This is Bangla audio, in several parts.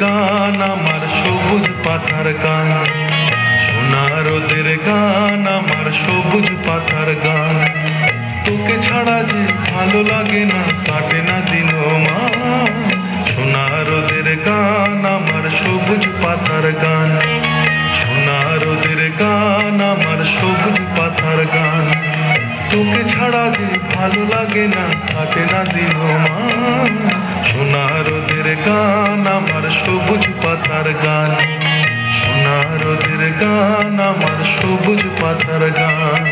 গান, আমার সবুজ পাতার গান। সোনা রোদের গান, আমার সবুজ পাতার গান। তোকে ছাড়া যে ভালো লাগে না, কাটে না দিন মা। সোনা রোদের গান, আমার সবুজ পাতার গান। সোনা রোদের গান, আমার সবুজ পাতার গান। তোকে ছাড়া যে ভালো লাগে না, কাটে না দিন মা। সোনা রোদের গান সবুজ পাতার গান। সোনা রোদের গান আমার সবুজ পাতার গান।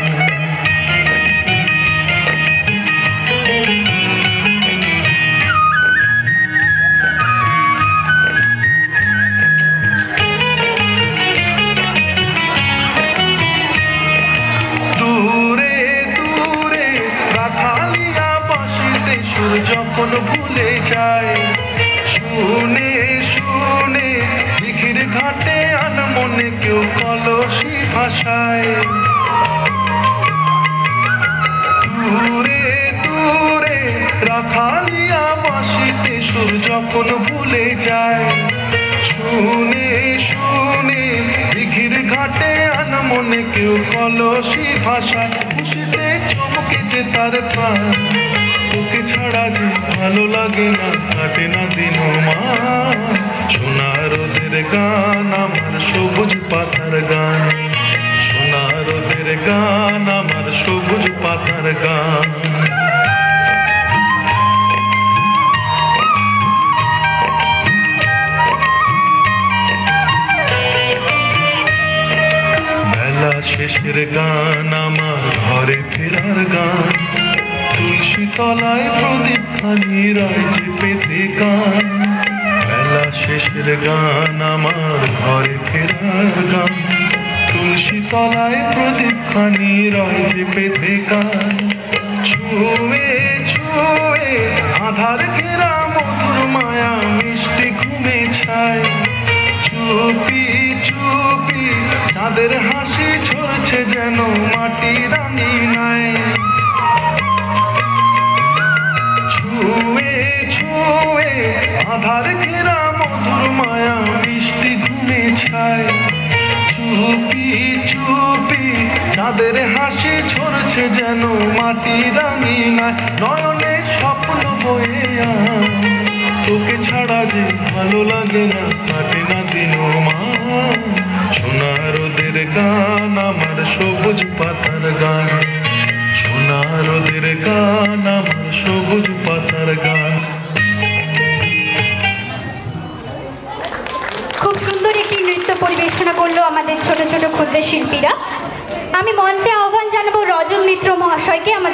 যখন ভুলে যায় শুনে আনমনে কেউ কলসি ভাষায়। দূরে দূরে, রাখালিয়া বাসিতে সুর যখন ভুলে যায়। শুনে শুনে দিঘির ঘাটে আনমনে কেউ কলসি ভাষায়। খুশিতে চমকে যে তার প্রাণ। তোকে ছাড়া যে ভালো লাগে না, কাটে না দিন মা সোনা রোদের গান আমার সবুজ পাতার গান সোনা রোদের গান, আমার সবুজ পাতার গান। বেলা শেষের গান, আমার ঘরে ফেরার গান। তুলসী তলায় প্রদীপ খানি রয় যে পেতে গান। শেষের গান আমার ঘরে ফেরার গান। তুলসী তলায় প্রদীপ খানি রয় যে পেতে গান। ছুঁয়ে ছুঁয়ে আধার ঘেরা মধুর মায়া মিষ্টি ঘুমে ছায়। চুপি চুপি তাদের হাসি ঝরছে যেন মাটি রানী নাই যাদের হাসি ঝরছে যেন মাটি রাঙি নাই নয়নে স্বপ্ন বয়ে। তোকে ছাড়া যে ভালো লাগে না, কাটে না দিন মা সোনা রোদের গান, আমার সবুজ পাতার গান। সোনা রোদের গান, আমার সবুজ পাতার গান। খুব সুন্দর একটি নৃত্য পরিবেশনা করল আমাদের ছোট ছোট ক্ষুদ্র শিল্পীরা। আমি মঞ্চে আহ্বান জানাব রজন মিত্র মহাশয়কে আমাদের